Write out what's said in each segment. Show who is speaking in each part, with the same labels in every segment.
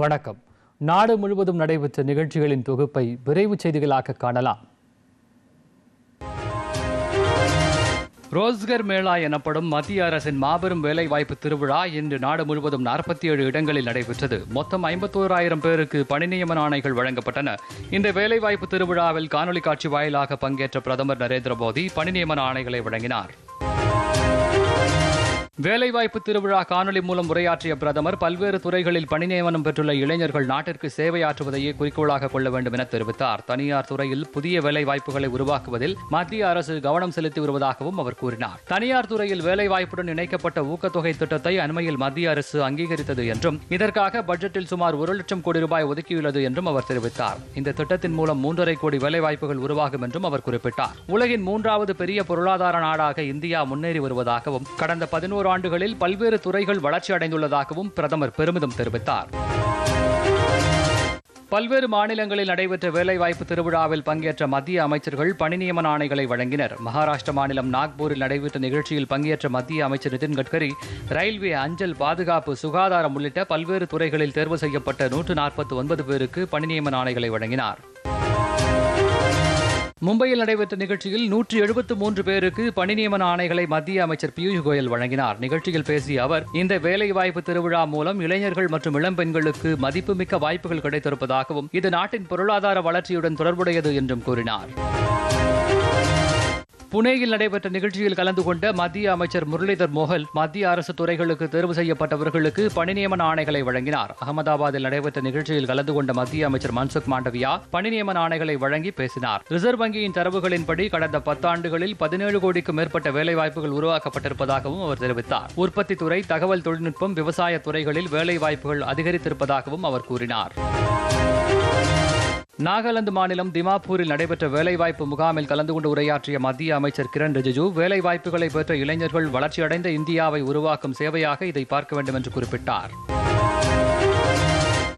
Speaker 1: வணக்கம் நாடு முழுவதும் நடைபெற்ற நிகழ்ச்சிகளின் தொகுப்பை விரைவு செய்திகளாக காணலாம்
Speaker 2: ரோஸ்கர் மேளா எனப்படும் மத்திய அரசின் மாபெரும் வேலைவாய்ப்பு திருவிழா இன்று நாடு முழுவதும் நாற்பத்தி ஏழு இடங்களில் நடைபெற்றது மொத்தம் ஐம்பத்தோராயிரம் பேருக்கு பணி நியமன ஆணைகள் வழங்கப்பட்டன இந்த வேலைவாய்ப்பு திருவிழாவில் காணொலி காட்சி வாயிலாக பங்கேற்ற பிரதமர் நரேந்திர மோடி பணி நியமன ஆணைகளை வழங்கினார் வேலைவாய்ப்பு திருவிழா காணொலி மூலம் உரையாற்றிய பிரதமர் பல்வேறு துறைகளில் பணி நியமனம் பெற்றுள்ள இளைஞர்கள் நாட்டிற்கு சேவையாற்றுவதையே குறிக்கோளாக கொள்ள வேண்டும் என தெரிவித்தார் தனியார் துறையில் புதிய வேலைவாய்ப்புகளை உருவாக்குவதில் மத்திய அரசு கவனம் செலுத்தி வருவதாகவும் அவர் கூறினார் தனியார் துறையில் வேலைவாய்ப்புடன் இணைக்கப்பட்ட ஊக்கத்தொகை திட்டத்தை அண்மையில் மத்திய அரசு அங்கீகரித்தது என்றும் இதற்காக பட்ஜெட்டில் சுமார் ஒரு லட்சம் கோடி ரூபாய் ஒதுக்கியுள்ளது என்றும் அவர் தெரிவித்தார் இந்த திட்டத்தின் மூலம் மூன்றரை கோடி வேலைவாய்ப்புகள் உருவாகும் என்றும் அவர் குறிப்பிட்டார் உலகின் மூன்றாவது பெரிய பொருளாதார நாடாக இந்தியா முன்னேறி வருவதாகவும் கடந்த பதினோரு ஓராண்டுகளில் பல்வேறு துறைகள் வளர்ச்சி அடைந்துள்ளதாகவும் பிரதமர் பெருமிதம் தெரிவித்தார் பல்வேறு மாநிலங்களில் நடைபெற்ற வேலைவாய்ப்பு திருவிழாவில் பங்கேற்ற மத்திய அமைச்சர்கள் பணி நியமன ஆணைகளை வழங்கினர் மகாராஷ்டிர மாநிலம் நாக்பூரில் நடைபெற்ற நிகழ்ச்சியில் பங்கேற்ற மத்திய அமைச்சர் நிதின் கட்கரி ரயில்வே அஞ்சல் பாதுகாப்பு சுகாதாரம் உள்ளிட்ட பல்வேறு துறைகளில் தேர்வு செய்யப்பட்ட நூற்று நாற்பத்தி ஒன்பது பேருக்கு பணி நியமன ஆணைகளை வழங்கினார் மும்பையில் நடைபெற்ற நிகழ்ச்சியில் நூற்றி எழுபத்து மூன்று பேருக்கு பணி நியமன ஆணைகளை மத்திய அமைச்சர் பியூஷ் கோயல் வழங்கினார் நிகழ்ச்சியில் பேசிய அவர் இந்த வேலைவாய்ப்பு திருவிழா மூலம் இளைஞர்கள் மற்றும் இளம்பெண்களுக்கு மதிப்புமிக்க வாய்ப்புகள் கிடைத்திருப்பதாகவும் இது நாட்டின் பொருளாதார வளர்ச்சியுடன் தொடர்புடையது என்றும் கூறினார் புனேயில் நடைபெற்ற நிகழ்ச்சியில் கலந்து கொண்ட மத்திய அமைச்சர் முரளிதர் மோகல் மத்திய அரசு துறைகளுக்கு தேர்வு செய்யப்பட்டவர்களுக்கு பணி நியமன ஆணைகளை வழங்கினார் அகமதாபாத்தில் நடைபெற்ற நிகழ்ச்சியில் கலந்து கொண்ட மத்திய அமைச்சர் மன்சுக் மாண்டவியா பணி நியமன ஆணைகளை வழங்கி பேசினார் ரிசர்வ் வங்கியின் தரவுகளின்படி கடந்த பத்தாண்டுகளில் பதினேழு கோடிக்கும் மேற்பட்ட வேலைவாய்ப்புகள் உருவாக்கப்பட்டிருப்பதாகவும் அவர் தெரிவித்தார் உற்பத்தி துறை தகவல் தொழில்நுட்பம் விவசாய துறைகளில் வேலைவாய்ப்புகள் அதிகரித்திருப்பதாகவும் அவர் கூறினார் நாகாலாந்து மாநிலம் திமாப்பூரில் நடைபெற்ற வேலைவாய்ப்பு முகாமில் கலந்து கொண்டு உரையாற்றிய மத்திய அமைச்சர் கிரண் ரிஜிஜு வேலைவாய்ப்புகளை பெற்ற இளைஞர்கள் வளர்ச்சியடைந்த இந்தியாவை உருவாக்கும் சேவையாக இதை பார்க்க வேண்டும் என்று குறிப்பிட்டார்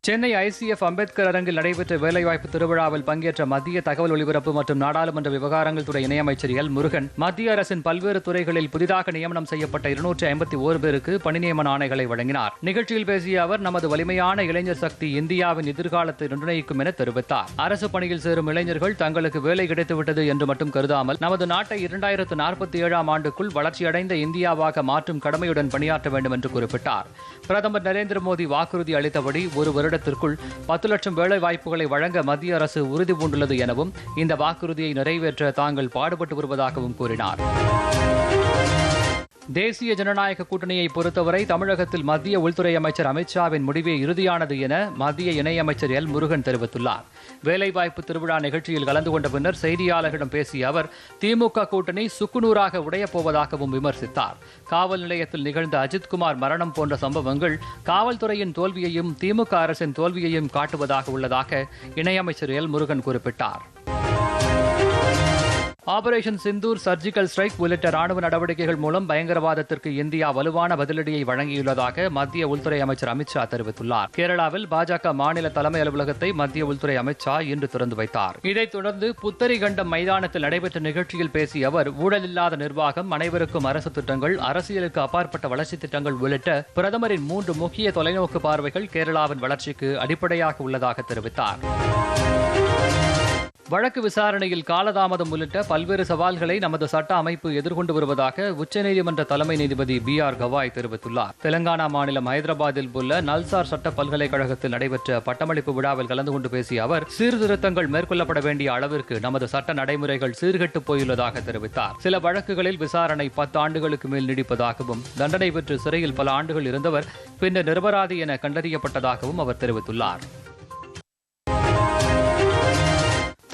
Speaker 2: சென்னை ஐசிஎஃப் அம்பேத்கர் அரங்கில் நடைபெற்ற வேலைவாய்ப்பு திருவிழாவில் பங்கேற்ற மத்திய தகவல் ஒலிபரப்பு மற்றும் நாடாளுமன்ற விவகாரங்கள் துறை இணையமைச்சர் எல் முருகன் மத்திய அரசின் பல்வேறு துறைகளில் புதிதாக நியமனம் செய்யப்பட்ட இருநூற்றி ஐம்பத்தி ஒரு பேருக்கு பணி நியமன ஆணைகளை வழங்கினார் நிகழ்ச்சியில் பேசிய அவர் நமது வலிமையான இளைஞர் சக்தி இந்தியாவின் எதிர்காலத்தை நிர்ணயிக்கும் என தெரிவித்தார் அரசு பணியில் சேரும் இளைஞர்கள் தங்களுக்கு வேலை கிடைத்துவிட்டது என்று மட்டும் கருதாமல் நமது நாட்டை இரண்டாயிரத்து நாற்பத்தி ஏழாம் ஆண்டுக்குள் வளர்ச்சியடைந்த இந்தியாவாக மாற்றும் கடமையுடன் பணியாற்ற வேண்டும் என்று குறிப்பிட்டார் பிரதமர் நரேந்திர மோடி வாக்குறுதி அளித்தபடி ஒரு வருட வருடத்திற்குள் பத்து லட்சம் வேலை வாய்ப்புகளை வழங்க மத்திய அரசு உறுதி எனவும் இந்த வாக்குறுதியை நிறைவேற்ற தாங்கள் பாடுபட்டு வருவதாகவும் கூறினார் தேசிய ஜனநாயக கூட்டணியை பொறுத்தவரை தமிழகத்தில் மத்திய உள்துறை அமைச்சர் அமித்ஷாவின் முடிவே இறுதியானது என மத்திய இணையமைச்சர் எல் முருகன் தெரிவித்துள்ளார் வேலைவாய்ப்பு திருவிழா நிகழ்ச்சியில் கலந்து கொண்ட பின்னர் செய்தியாளர்களிடம் பேசிய அவர் திமுக கூட்டணி சுக்குநூறாக உடையப்போவதாகவும் விமர்சித்தார் காவல் நிலையத்தில் நிகழ்ந்த அஜித்குமார் மரணம் போன்ற சம்பவங்கள் காவல்துறையின் தோல்வியையும் திமுக அரசின் தோல்வியையும் காட்டுவதாக உள்ளதாக இணையமைச்சர் எல் முருகன் குறிப்பிட்டார் ஆபரேஷன் சிந்தூர் சர்ஜிக்கல் ஸ்ட்ரைக் உள்ளிட்ட ராணுவ நடவடிக்கைகள் மூலம் பயங்கரவாதத்திற்கு இந்தியா வலுவான பதிலடியை வழங்கியுள்ளதாக மத்திய உள்துறை அமைச்சர் அமித்ஷா தெரிவித்துள்ளார் கேரளாவில் பாஜக மாநில தலைமை அலுவலகத்தை மத்திய உள்துறை ஷா இன்று திறந்து வைத்தார் இதைத் தொடர்ந்து புத்தரிகண்டம் மைதானத்தில் நடைபெற்ற நிகழ்ச்சியில் பேசிய அவர் ஊழலில்லாத நிர்வாகம் அனைவருக்கும் அரசு திட்டங்கள் அரசியலுக்கு அப்பாற்பட்ட வளர்ச்சி திட்டங்கள் உள்ளிட்ட பிரதமரின் மூன்று முக்கிய தொலைநோக்கு பார்வைகள் கேரளாவின் வளர்ச்சிக்கு அடிப்படையாக உள்ளதாக தெரிவித்தார் வழக்கு விசாரணையில் காலதாமதம் உள்ளிட்ட பல்வேறு சவால்களை நமது சட்ட அமைப்பு எதிர்கொண்டு வருவதாக உச்சநீதிமன்ற தலைமை நீதிபதி பி ஆர் கவாய் தெரிவித்துள்ளார் தெலங்கானா மாநிலம் ஹைதராபாத்தில் உள்ள நல்சார் சட்ட பல்கலைக்கழகத்தில் நடைபெற்ற பட்டமளிப்பு விழாவில் கலந்து கொண்டு பேசிய அவர் சீர்திருத்தங்கள் மேற்கொள்ளப்பட வேண்டிய அளவிற்கு நமது சட்ட நடைமுறைகள் சீர்கெட்டு போயுள்ளதாக தெரிவித்தார் சில வழக்குகளில் விசாரணை பத்து ஆண்டுகளுக்கு மேல் நீடிப்பதாகவும் தண்டனை பெற்று சிறையில் பல ஆண்டுகள் இருந்தவர் பின்னர் நிரபராதி என கண்டறியப்பட்டதாகவும் அவர் தெரிவித்துள்ளார்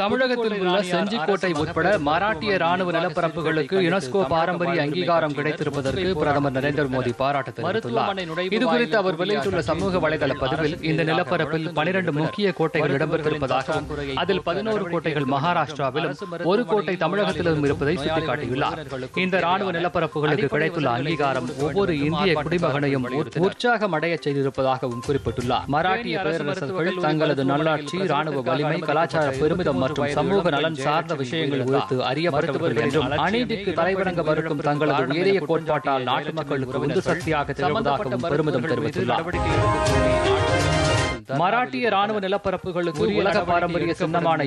Speaker 2: தமிழகத்தில் உள்ள செஞ்சிக்கோட்டை உட்பட மராட்டிய ராணுவ நிலப்பரப்புகளுக்கு யுனெஸ்கோ பாரம்பரிய அங்கீகாரம் கிடைத்திருப்பதற்கு பிரதமர் நரேந்திர மோடி பாராட்டு தெரிவித்துள்ளார் இதுகுறித்து அவர் வெளியிட்டுள்ள சமூக வலைதள பதிவில் இந்த நிலப்பரப்பில் பனிரண்டு முக்கிய கோட்டைகள் இடம்பெற்றிருப்பதாகவும் அதில் பதினோரு கோட்டைகள் மகாராஷ்டிராவிலும் ஒரு கோட்டை தமிழகத்திலும் இருப்பதை சுட்டிக்காட்டியுள்ளார் இந்த ராணுவ நிலப்பரப்புகளுக்கு கிடைத்துள்ள அங்கீகாரம் ஒவ்வொரு இந்திய குடிமகனையும் உற்சாகம் அடைய செய்திருப்பதாகவும் குறிப்பிட்டுள்ளார் மராட்டிய பேரரசர்கள் தங்களது நல்லாட்சி ராணுவ வலிமை கலாச்சார பெருமிதம் மற்றும் சமூக நலன் சார்ந்த விஷயங்கள் குறித்து அறியப்பட்டவர்களிடம் அநீதிக்கு மறுக்கும் தங்களது உயரிய கோட்பாட்டால் நாட்டு மக்களுக்கு உந்து சக்தியாக திகழ்வதாகவும் பெருமிதம் தெரிவித்துள்ளார் மராட்டிய ராணுவ நிலப்பரப்புகளுக்கு உலக பாரம்பரிய சின்னமான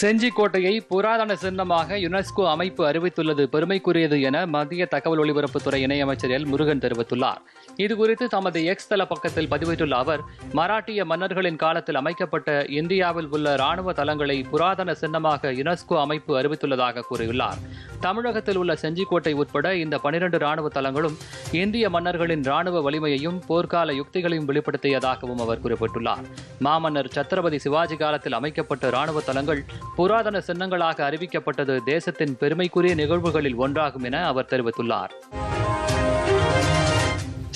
Speaker 2: செஞ்சி கோட்டையை புராதன சின்னமாக யுனெஸ்கோ அமைப்பு அறிவித்துள்ளது பெருமைக்குரியது என மத்திய தகவல் ஒலிபரப்புத்துறை இணையமைச்சர் எல் முருகன் தெரிவித்துள்ளார் இதுகுறித்து தமது எக்ஸ் தள பக்கத்தில் பதிவிட்டுள்ள அவர் மராட்டிய மன்னர்களின் காலத்தில் அமைக்கப்பட்ட இந்தியாவில் உள்ள ராணுவ தளங்களை புராதன சின்னமாக யுனெஸ்கோ அமைப்பு அறிவித்துள்ளதாக கூறியுள்ளார் தமிழகத்தில் உள்ள செஞ்சிக்கோட்டை உட்பட இந்த பனிரண்டு ராணுவ தளங்களும் இந்திய மன்னர்களின் ராணுவ வலிமையையும் போர்க்கால யுக்திகளையும் வெளிப்படுத்தியதாகவும் அவர் குறிப்பிட்டுள்ளார் மாமன்னர் சத்ரபதி சிவாஜி காலத்தில் அமைக்கப்பட்ட ராணுவ தளங்கள் புராதன சின்னங்களாக அறிவிக்கப்பட்டது தேசத்தின் பெருமைக்குரிய நிகழ்வுகளில் ஒன்றாகும் என அவர் தெரிவித்துள்ளார்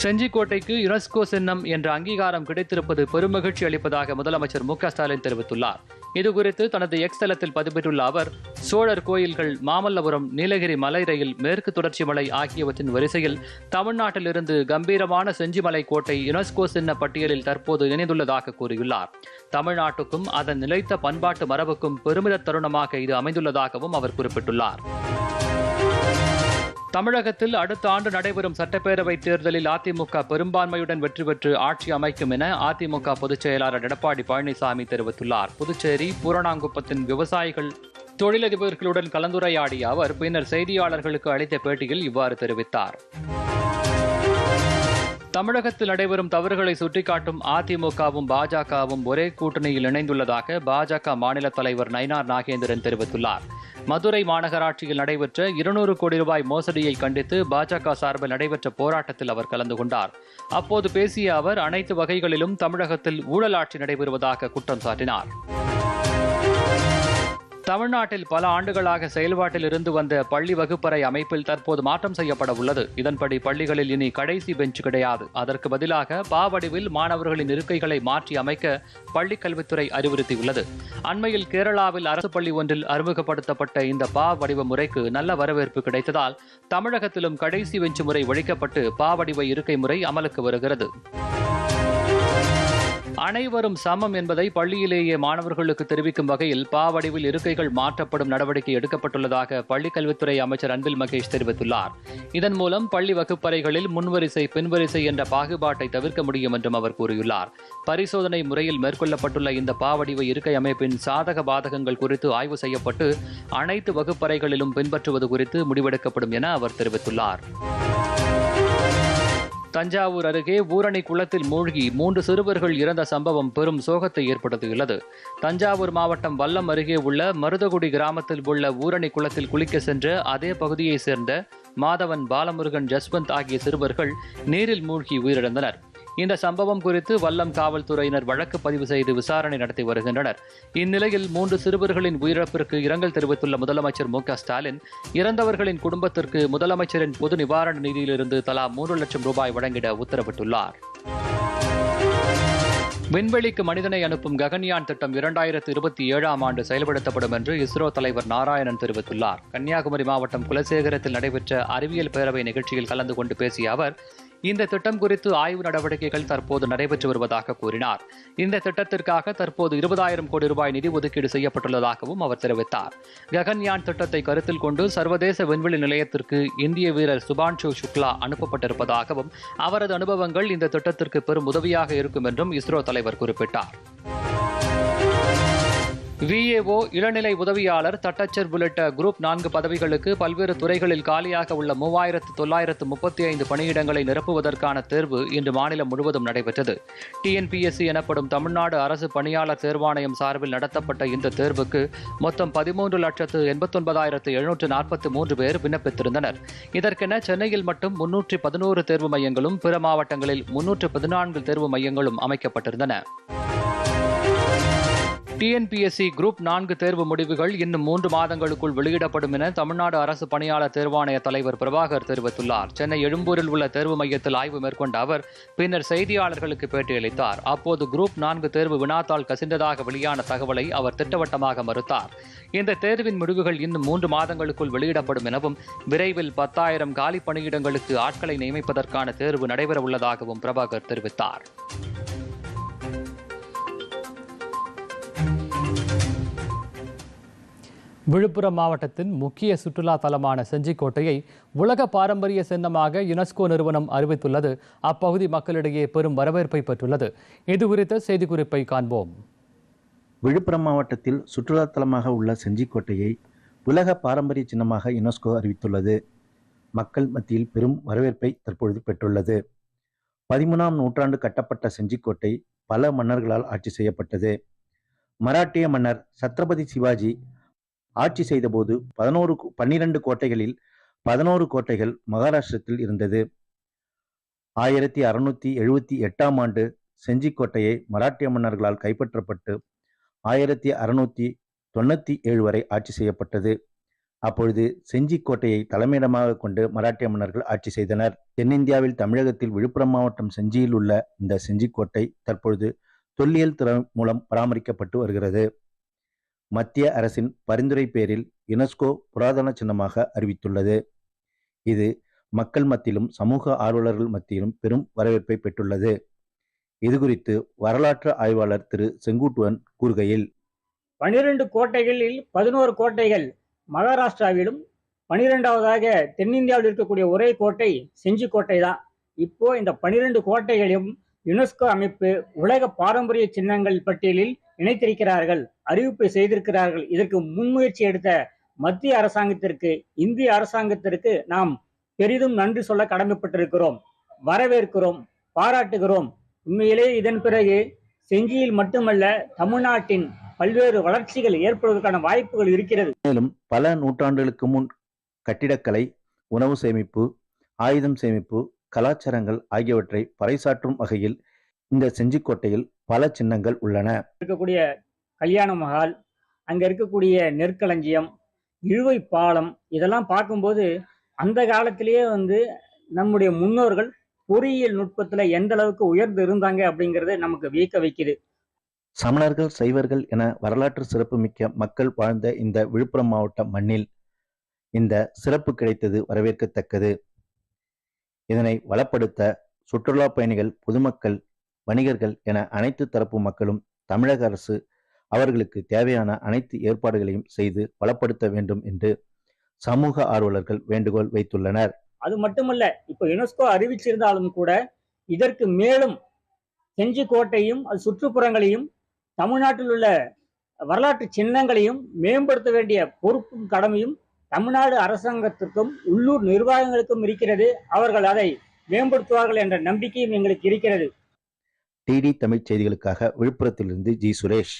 Speaker 2: செஞ்சிக்கோட்டைக்கு யுனெஸ்கோ சின்னம் என்ற அங்கீகாரம் கிடைத்திருப்பது பெருமகிழ்ச்சி அளிப்பதாக முதலமைச்சர் மு ஸ்டாலின் தெரிவித்துள்ளார் இதுகுறித்து தனது எக்ஸ் தளத்தில் பதிவிட்டுள்ள அவர் சோழர் கோயில்கள் மாமல்லபுரம் நீலகிரி மலை ரயில் மேற்கு தொடர்ச்சி மலை ஆகியவற்றின் வரிசையில் தமிழ்நாட்டிலிருந்து கம்பீரமான செஞ்சிமலை கோட்டை யுனெஸ்கோ சின்ன பட்டியலில் தற்போது இணைந்துள்ளதாக கூறியுள்ளார் தமிழ்நாட்டுக்கும் அதன் நிலைத்த பண்பாட்டு மரபுக்கும் பெருமித தருணமாக இது அமைந்துள்ளதாகவும் அவர் குறிப்பிட்டுள்ளார் தமிழகத்தில் அடுத்த ஆண்டு நடைபெறும் சட்டப்பேரவைத் தேர்தலில் அதிமுக பெரும்பான்மையுடன் வெற்றி பெற்று ஆட்சி அமைக்கும் என அதிமுக பொதுச் செயலாளர் எடப்பாடி பழனிசாமி தெரிவித்துள்ளார் புதுச்சேரி பூரணாங்குப்பத்தின் விவசாயிகள் தொழிலதிபர்களுடன் கலந்துரையாடிய அவர் பின்னர் செய்தியாளர்களுக்கு அளித்த பேட்டியில் இவ்வாறு தெரிவித்தார் தமிழகத்தில் நடைபெறும் தவறுகளை சுட்டிக்காட்டும் அதிமுகவும் பாஜகவும் ஒரே கூட்டணியில் இணைந்துள்ளதாக பாஜக மாநில தலைவர் நயினார் நாகேந்திரன் தெரிவித்துள்ளார் மதுரை மாநகராட்சியில் நடைபெற்ற இருநூறு கோடி ரூபாய் மோசடியை கண்டித்து பாஜக சார்பில் நடைபெற்ற போராட்டத்தில் அவர் கலந்து கொண்டார் அப்போது பேசிய அவர் அனைத்து வகைகளிலும் தமிழகத்தில் ஊழலாட்சி நடைபெறுவதாக குற்றம் சாட்டினார் தமிழ்நாட்டில் பல ஆண்டுகளாக செயல்பாட்டில் இருந்து வந்த பள்ளி வகுப்பறை அமைப்பில் தற்போது மாற்றம் செய்யப்பட உள்ளது இதன்படி பள்ளிகளில் இனி கடைசி பெஞ்ச் கிடையாது அதற்கு பதிலாக பாவடிவில் மாணவர்களின் இருக்கைகளை மாற்றி அமைக்க கல்வித்துறை அறிவுறுத்தியுள்ளது அண்மையில் கேரளாவில் அரசு பள்ளி ஒன்றில் அறிமுகப்படுத்தப்பட்ட இந்த பா வடிவ முறைக்கு நல்ல வரவேற்பு கிடைத்ததால் தமிழகத்திலும் கடைசி பெஞ்ச் முறை ஒழிக்கப்பட்டு பாவடிவ இருக்கை முறை அமலுக்கு வருகிறது அனைவரும் சமம் என்பதை பள்ளியிலேயே மாணவர்களுக்கு தெரிவிக்கும் வகையில் பாவடிவில் இருக்கைகள் மாற்றப்படும் நடவடிக்கை எடுக்கப்பட்டுள்ளதாக கல்வித்துறை அமைச்சர் அன்பில் மகேஷ் தெரிவித்துள்ளார் இதன் மூலம் பள்ளி வகுப்பறைகளில் முன்வரிசை பின்வரிசை என்ற பாகுபாட்டை தவிர்க்க முடியும் என்றும் அவர் கூறியுள்ளார் பரிசோதனை முறையில் மேற்கொள்ளப்பட்டுள்ள இந்த பாவடிவு இருக்கை அமைப்பின் சாதக பாதகங்கள் குறித்து ஆய்வு செய்யப்பட்டு அனைத்து வகுப்பறைகளிலும் பின்பற்றுவது குறித்து முடிவெடுக்கப்படும் என அவர் தெரிவித்துள்ளார் தஞ்சாவூர் அருகே ஊரணி குளத்தில் மூழ்கி மூன்று சிறுவர்கள் இறந்த சம்பவம் பெரும் சோகத்தை ஏற்படுத்தியுள்ளது தஞ்சாவூர் மாவட்டம் வல்லம் அருகே உள்ள மருதகுடி கிராமத்தில் உள்ள ஊரணி குளத்தில் குளிக்க சென்ற அதே பகுதியைச் சேர்ந்த மாதவன் பாலமுருகன் ஜஸ்வந்த் ஆகிய சிறுவர்கள் நீரில் மூழ்கி உயிரிழந்தனர் இந்த சம்பவம் குறித்து வல்லம் காவல்துறையினர் வழக்கு பதிவு செய்து விசாரணை நடத்தி வருகின்றனர் இந்நிலையில் மூன்று சிறுவர்களின் உயிரிழப்பிற்கு இரங்கல் தெரிவித்துள்ள முதலமைச்சர் மு ஸ்டாலின் இறந்தவர்களின் குடும்பத்திற்கு முதலமைச்சரின் பொது நிவாரண நிதியிலிருந்து தலா மூன்று லட்சம் ரூபாய் வழங்கிட உத்தரவிட்டுள்ளார் விண்வெளிக்கு மனிதனை அனுப்பும் ககன்யான் திட்டம் இரண்டாயிரத்து இருபத்தி ஏழாம் ஆண்டு செயல்படுத்தப்படும் என்று இஸ்ரோ தலைவர் நாராயணன் தெரிவித்துள்ளார் கன்னியாகுமரி மாவட்டம் குலசேகரத்தில் நடைபெற்ற அறிவியல் பேரவை நிகழ்ச்சியில் கலந்து கொண்டு பேசிய அவர் இந்த திட்டம் குறித்து ஆய்வு நடவடிக்கைகள் தற்போது நடைபெற்று வருவதாக கூறினார் இந்த திட்டத்திற்காக தற்போது இருபதாயிரம் கோடி ரூபாய் நிதி ஒதுக்கீடு செய்யப்பட்டுள்ளதாகவும் அவர் தெரிவித்தார் ககன்யான் திட்டத்தை கருத்தில் கொண்டு சர்வதேச விண்வெளி நிலையத்திற்கு இந்திய வீரர் சுபான்ஷு சுக்லா அனுப்பப்பட்டிருப்பதாகவும் அவரது அனுபவங்கள் இந்த திட்டத்திற்கு பெரும் உதவியாக இருக்கும் என்றும் இஸ்ரோ தலைவர் குறிப்பிட்டார் விஏஓ இளநிலை உதவியாளர் தட்டச்சர் உள்ளிட்ட குரூப் நான்கு பதவிகளுக்கு பல்வேறு துறைகளில் காலியாக உள்ள மூவாயிரத்து தொள்ளாயிரத்து முப்பத்தி ஐந்து பணியிடங்களை நிரப்புவதற்கான தேர்வு இன்று மாநிலம் முழுவதும் நடைபெற்றது டிஎன்பிஎஸ்சி எனப்படும் தமிழ்நாடு அரசு பணியாளர் தேர்வாணையம் சார்பில் நடத்தப்பட்ட இந்த தேர்வுக்கு மொத்தம் பதிமூன்று லட்சத்து எண்பத்தொன்பதாயிரத்து எழுநூற்று நாற்பத்தி மூன்று பேர் விண்ணப்பித்திருந்தனர் இதற்கென சென்னையில் மட்டும் முன்னூற்றி பதினோரு தேர்வு மையங்களும் பிற மாவட்டங்களில் முன்னூற்று பதினான்கு தேர்வு மையங்களும் அமைக்கப்பட்டிருந்தன டிஎன்பிஎஸ்சி குரூப் நான்கு தேர்வு முடிவுகள் இன்னும் மூன்று மாதங்களுக்குள் வெளியிடப்படும் என தமிழ்நாடு அரசு பணியாளர் தேர்வாணைய தலைவர் பிரபாகர் தெரிவித்துள்ளார் சென்னை எழும்பூரில் உள்ள தேர்வு மையத்தில் ஆய்வு மேற்கொண்ட அவர் பின்னர் செய்தியாளர்களுக்கு பேட்டியளித்தார் அப்போது குரூப் நான்கு தேர்வு வினாத்தால் கசிந்ததாக வெளியான தகவலை அவர் திட்டவட்டமாக மறுத்தார் இந்த தேர்வின் முடிவுகள் இன்னும் மூன்று மாதங்களுக்குள் வெளியிடப்படும் எனவும் விரைவில் பத்தாயிரம் காலி பணியிடங்களுக்கு ஆட்களை நியமிப்பதற்கான தேர்வு நடைபெறவுள்ளதாகவும் பிரபாகர் தெரிவித்தார் விழுப்புரம் மாவட்டத்தின் முக்கிய சுற்றுலா தலமான செஞ்சிக்கோட்டையை உலக பாரம்பரிய சின்னமாக யுனெஸ்கோ நிறுவனம் அறிவித்துள்ளது அப்பகுதி மக்களிடையே பெரும் வரவேற்பை பெற்றுள்ளது இது குறித்த செய்திக்குறிப்பை காண்போம்
Speaker 3: விழுப்புரம் மாவட்டத்தில் சுற்றுலா தலமாக உள்ள செஞ்சிக்கோட்டையை உலக பாரம்பரிய சின்னமாக யுனெஸ்கோ அறிவித்துள்ளது மக்கள் மத்தியில் பெரும் வரவேற்பை தற்பொழுது பெற்றுள்ளது பதிமூணாம் நூற்றாண்டு கட்டப்பட்ட செஞ்சிக்கோட்டை பல மன்னர்களால் ஆட்சி செய்யப்பட்டது மராட்டிய மன்னர் சத்ரபதி சிவாஜி ஆட்சி செய்தபோது பதினோரு பன்னிரண்டு கோட்டைகளில் பதினோரு கோட்டைகள் மகாராஷ்டிரத்தில் இருந்தது ஆயிரத்தி அறுநூத்தி எழுபத்தி எட்டாம் ஆண்டு செஞ்சிக்கோட்டையை மராட்டிய மன்னர்களால் கைப்பற்றப்பட்டு ஆயிரத்தி அறுநூத்தி தொண்ணூத்தி ஏழு வரை ஆட்சி செய்யப்பட்டது அப்பொழுது செஞ்சிக்கோட்டையை தலைமையிடமாக கொண்டு மராட்டிய மன்னர்கள் ஆட்சி செய்தனர் தென்னிந்தியாவில் தமிழகத்தில் விழுப்புரம் மாவட்டம் செஞ்சியில் உள்ள இந்த செஞ்சிக்கோட்டை தற்பொழுது தொல்லியல் துறை மூலம் பராமரிக்கப்பட்டு வருகிறது மத்திய அரசின் பரிந்துரை பேரில் யுனெஸ்கோ புராதன சின்னமாக அறிவித்துள்ளது இது மக்கள் மத்தியிலும் சமூக ஆர்வலர்கள் மத்தியிலும் பெரும் வரவேற்பை பெற்றுள்ளது இது குறித்து வரலாற்று ஆய்வாளர் திரு செங்குட்டுவன் கூறுகையில்
Speaker 4: பனிரெண்டு கோட்டைகளில் பதினோரு கோட்டைகள் மகாராஷ்டிராவிலும் பனிரெண்டாவதாக தென்னிந்தியாவில் இருக்கக்கூடிய ஒரே கோட்டை செஞ்சி கோட்டை தான் இப்போ இந்த பனிரெண்டு கோட்டைகளையும் யுனெஸ்கோ அமைப்பு உலக பாரம்பரிய சின்னங்கள் பட்டியலில் இணைத்திருக்கிறார்கள் அறிவிப்பை செய்திருக்கிறார்கள் இதற்கு முன்முயற்சி எடுத்த மத்திய அரசாங்கத்திற்கு இந்திய அரசாங்கத்திற்கு நாம் பெரிதும் நன்றி சொல்ல கடமைப்பட்டிருக்கிறோம் வரவேற்கிறோம் பாராட்டுகிறோம் உண்மையிலே இதன் பிறகு செஞ்சியில் மட்டுமல்ல தமிழ்நாட்டின் பல்வேறு வளர்ச்சிகள் ஏற்படுவதற்கான வாய்ப்புகள் இருக்கிறது
Speaker 3: மேலும் பல நூற்றாண்டுகளுக்கு முன் கட்டிடக்கலை உணவு சேமிப்பு ஆயுதம் சேமிப்பு கலாச்சாரங்கள் ஆகியவற்றை பறைசாற்றும் வகையில் இந்த செஞ்சிக்கோட்டையில் பல சின்னங்கள் உள்ளன
Speaker 4: இருக்கக்கூடிய கல்யாண மகால் அங்கே இருக்கக்கூடிய நெற்களஞ்சியம் இழுவை பாலம் இதெல்லாம் பார்க்கும்போது அந்த காலத்திலேயே வந்து நம்முடைய முன்னோர்கள் பொறியியல் நுட்பத்தில் எந்த அளவுக்கு உயர்ந்து இருந்தாங்க அப்படிங்கிறது நமக்கு வியக்க வைக்குது
Speaker 3: சமணர்கள் சைவர்கள் என வரலாற்று சிறப்புமிக்க மக்கள் வாழ்ந்த இந்த விழுப்புரம் மாவட்ட மண்ணில் இந்த சிறப்பு கிடைத்தது வரவேற்கத்தக்கது இதனை வளப்படுத்த சுற்றுலா பயணிகள் பொதுமக்கள் வணிகர்கள் என அனைத்து தரப்பு மக்களும் தமிழக அரசு அவர்களுக்கு தேவையான அனைத்து ஏற்பாடுகளையும் செய்து பலப்படுத்த வேண்டும் என்று சமூக ஆர்வலர்கள் வேண்டுகோள் வைத்துள்ளனர்
Speaker 4: அது மட்டுமல்ல இப்போ யுனெஸ்கோ அறிவிச்சிருந்தாலும் கூட இதற்கு மேலும் செஞ்சி கோட்டையும் அது சுற்றுப்புறங்களையும் தமிழ்நாட்டில் உள்ள வரலாற்று சின்னங்களையும் மேம்படுத்த வேண்டிய பொறுப்பும் கடமையும் தமிழ்நாடு அரசாங்கத்திற்கும் உள்ளூர் நிர்வாகங்களுக்கும் இருக்கிறது அவர்கள் அதை மேம்படுத்துவார்கள் என்ற நம்பிக்கையும் எங்களுக்கு இருக்கிறது
Speaker 3: டிடி தமிழ் செய்திகளுக்காக விழுப்புரத்திலிருந்து ஜி சுரேஷ்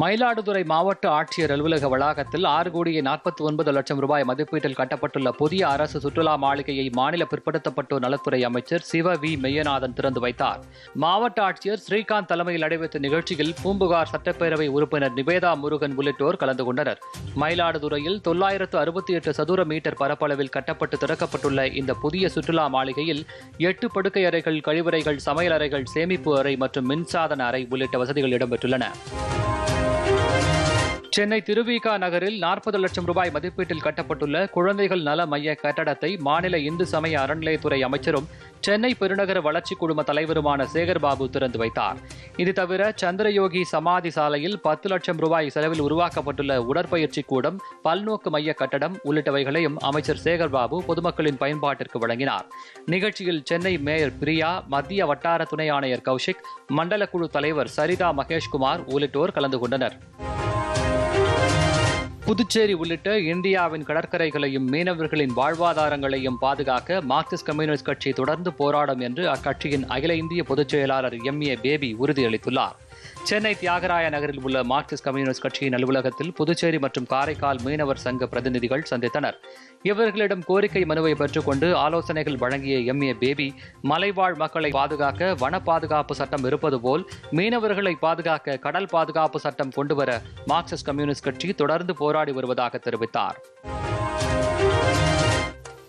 Speaker 2: மயிலாடுதுறை மாவட்ட ஆட்சியர் அலுவலக வளாகத்தில் ஆறு கோடியே நாற்பத்தி ஒன்பது லட்சம் ரூபாய் மதிப்பீட்டில் கட்டப்பட்டுள்ள புதிய அரசு சுற்றுலா மாளிகையை மாநில பிற்படுத்தப்பட்டோர் நலத்துறை அமைச்சர் சிவ வி மெய்யநாதன் திறந்து வைத்தார் மாவட்ட ஆட்சியர் ஸ்ரீகாந்த் தலைமையில் நடைபெற்ற நிகழ்ச்சியில் பூம்புகார் சட்டப்பேரவை உறுப்பினர் நிவேதா முருகன் உள்ளிட்டோர் கலந்து கொண்டனர் மயிலாடுதுறையில் தொள்ளாயிரத்து அறுபத்தி எட்டு சதுர மீட்டர் பரப்பளவில் கட்டப்பட்டு திறக்கப்பட்டுள்ள இந்த புதிய சுற்றுலா மாளிகையில் எட்டு படுக்கை அறைகள் கழிவறைகள் சமையல் அறைகள் சேமிப்பு அறை மற்றும் மின்சாதன அறை உள்ளிட்ட வசதிகள் இடம்பெற்றுள்ளன சென்னை திருவிகா நகரில் நாற்பது லட்சம் ரூபாய் மதிப்பீட்டில் கட்டப்பட்டுள்ள குழந்தைகள் நல மைய கட்டடத்தை மாநில இந்து சமய அறநிலையத்துறை அமைச்சரும் சென்னை பெருநகர வளர்ச்சி குழும தலைவருமான சேகர்பாபு திறந்து வைத்தார் இது தவிர சந்திரயோகி சமாதி சாலையில் பத்து லட்சம் ரூபாய் செலவில் உருவாக்கப்பட்டுள்ள உடற்பயிற்சி கூடம் பல்நோக்கு மைய கட்டடம் உள்ளிட்டவைகளையும் அமைச்சர் சேகர்பாபு பொதுமக்களின் பயன்பாட்டிற்கு வழங்கினார் நிகழ்ச்சியில் சென்னை மேயர் பிரியா மத்திய வட்டார துணை ஆணையர் கௌஷிக் மண்டல குழு தலைவர் சரிதா மகேஷ்குமார் உள்ளிட்டோர் கலந்து கொண்டனர் புதுச்சேரி உள்ளிட்ட இந்தியாவின் கடற்கரைகளையும் மீனவர்களின் வாழ்வாதாரங்களையும் பாதுகாக்க மார்க்சிஸ்ட் கம்யூனிஸ்ட் கட்சி தொடர்ந்து போராடும் என்று அக்கட்சியின் அகில இந்திய பொதுச் செயலாளர் எம் ஏ பேபி உறுதியளித்துள்ளார் சென்னை தியாகராய நகரில் உள்ள மார்க்சிஸ்ட் கம்யூனிஸ்ட் கட்சியின் அலுவலகத்தில் புதுச்சேரி மற்றும் காரைக்கால் மீனவர் சங்க பிரதிநிதிகள் சந்தித்தனர் இவர்களிடம் கோரிக்கை மனுவை பெற்றுக்கொண்டு ஆலோசனைகள் வழங்கிய எம் ஏ பேபி மலைவாழ் மக்களை பாதுகாக்க வன பாதுகாப்பு சட்டம் இருப்பது போல் மீனவர்களை பாதுகாக்க கடல் பாதுகாப்பு சட்டம் கொண்டுவர மார்க்சிஸ்ட் கம்யூனிஸ்ட் கட்சி தொடர்ந்து போராடி வருவதாக தெரிவித்தார்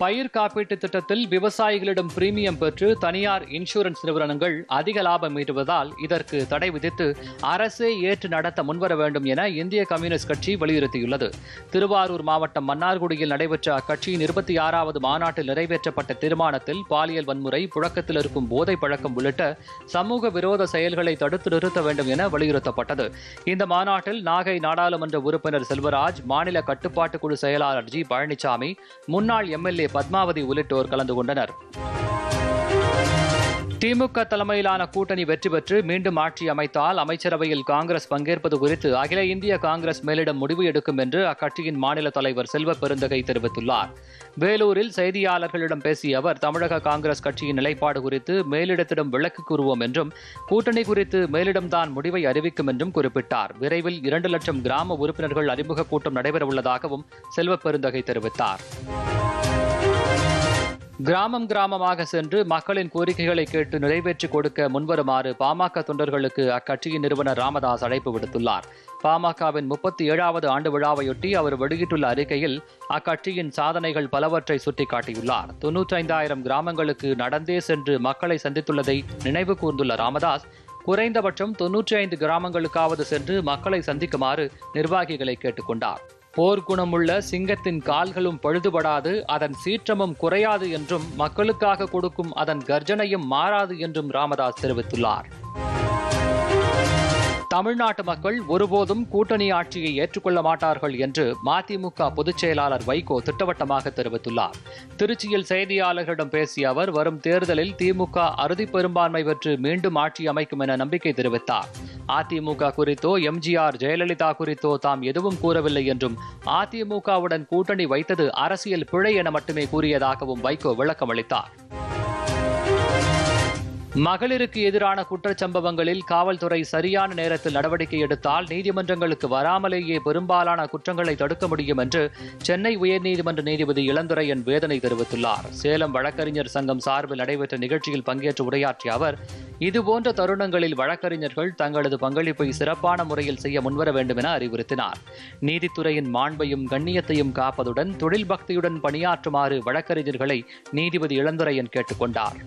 Speaker 2: பயிர் காப்பீட்டு திட்டத்தில் விவசாயிகளிடம் பிரீமியம் பெற்று தனியார் இன்சூரன்ஸ் நிறுவனங்கள் அதிக லாபம் ஈட்டுவதால் இதற்கு தடை விதித்து அரசே ஏற்று நடத்த முன்வர வேண்டும் என இந்திய கம்யூனிஸ்ட் கட்சி வலியுறுத்தியுள்ளது திருவாரூர் மாவட்டம் மன்னார்குடியில் நடைபெற்ற அக்கட்சியின் இருபத்தி ஆறாவது மாநாட்டில் நிறைவேற்றப்பட்ட தீர்மானத்தில் பாலியல் வன்முறை புழக்கத்தில் இருக்கும் போதை பழக்கம் உள்ளிட்ட சமூக விரோத செயல்களை தடுத்து நிறுத்த வேண்டும் என வலியுறுத்தப்பட்டது இந்த மாநாட்டில் நாகை நாடாளுமன்ற உறுப்பினர் செல்வராஜ் மாநில கட்டுப்பாட்டு குழு செயலாளர் ஜி பழனிசாமி முன்னாள் எம்எல்ஏ பத்மாவதி உள்ளிட்டோர் கலந்து கொண்டனர் திமுக தலைமையிலான கூட்டணி வெற்றி பெற்று மீண்டும் ஆட்சி அமைத்தால் அமைச்சரவையில் காங்கிரஸ் பங்கேற்பது குறித்து அகில இந்திய காங்கிரஸ் மேலிடம் முடிவு எடுக்கும் என்று அக்கட்சியின் மாநில தலைவர் செல்வ பெருந்தகை தெரிவித்துள்ளார் வேலூரில் செய்தியாளர்களிடம் பேசிய அவர் தமிழக காங்கிரஸ் கட்சியின் நிலைப்பாடு குறித்து மேலிடத்திடம் விளக்கு கூறுவோம் என்றும் கூட்டணி குறித்து மேலிடம்தான் முடிவை அறிவிக்கும் என்றும் குறிப்பிட்டார் விரைவில் இரண்டு லட்சம் கிராம உறுப்பினர்கள் அறிமுக கூட்டம் நடைபெறவுள்ளதாகவும் செல்வ பெருந்தகை தெரிவித்தார் கிராமம் கிராமமாக சென்று மக்களின் கோரிக்கைகளை கேட்டு நிறைவேற்றி கொடுக்க முன்வருமாறு பாமக தொண்டர்களுக்கு அக்கட்சியின் நிறுவனர் ராமதாஸ் அழைப்பு விடுத்துள்ளார் பாமகவின் முப்பத்தி ஏழாவது ஆண்டு விழாவையொட்டி அவர் வெளியிட்டுள்ள அறிக்கையில் அக்கட்சியின் சாதனைகள் பலவற்றை சுட்டிக்காட்டியுள்ளார் ஐந்தாயிரம் கிராமங்களுக்கு நடந்தே சென்று மக்களை சந்தித்துள்ளதை நினைவு கூர்ந்துள்ள ராமதாஸ் குறைந்தபட்சம் தொன்னூற்றி ஐந்து கிராமங்களுக்காவது சென்று மக்களை சந்திக்குமாறு நிர்வாகிகளை கேட்டுக்கொண்டார் போர்க்குணமுள்ள சிங்கத்தின் கால்களும் பழுதுபடாது அதன் சீற்றமும் குறையாது என்றும் மக்களுக்காக கொடுக்கும் அதன் கர்ஜனையும் மாறாது என்றும் ராமதாஸ் தெரிவித்துள்ளார் தமிழ்நாட்டு மக்கள் ஒருபோதும் கூட்டணி ஆட்சியை ஏற்றுக்கொள்ள மாட்டார்கள் என்று மதிமுக பொதுச் செயலாளர் வைகோ திட்டவட்டமாக தெரிவித்துள்ளார் திருச்சியில் செய்தியாளர்களிடம் பேசிய அவர் வரும் தேர்தலில் திமுக அறுதி பெரும்பான்மை பெற்று மீண்டும் ஆட்சி அமைக்கும் என நம்பிக்கை தெரிவித்தார் அதிமுக குறித்தோ எம்ஜிஆர் ஜெயலலிதா குறித்தோ தாம் எதுவும் கூறவில்லை என்றும் அதிமுகவுடன் கூட்டணி வைத்தது அரசியல் பிழை என மட்டுமே கூறியதாகவும் வைகோ விளக்கமளித்தார் மகளிருக்கு எதிரான குற்றச்சம்பவங்களில் காவல்துறை சரியான நேரத்தில் நடவடிக்கை எடுத்தால் நீதிமன்றங்களுக்கு வராமலேயே பெரும்பாலான குற்றங்களை தடுக்க முடியும் என்று சென்னை உயர்நீதிமன்ற நீதிபதி இளந்துரையன் வேதனை தெரிவித்துள்ளார் சேலம் வழக்கறிஞர் சங்கம் சார்பில் நடைபெற்ற நிகழ்ச்சியில் பங்கேற்று உரையாற்றிய அவர் இதுபோன்ற தருணங்களில் வழக்கறிஞர்கள் தங்களது பங்களிப்பை சிறப்பான முறையில் செய்ய முன்வர வேண்டும் என அறிவுறுத்தினார் நீதித்துறையின் மாண்பையும் கண்ணியத்தையும் காப்பதுடன் தொழில் பக்தியுடன் பணியாற்றுமாறு வழக்கறிஞர்களை நீதிபதி இளந்துரையன் கேட்டுக்கொண்டார்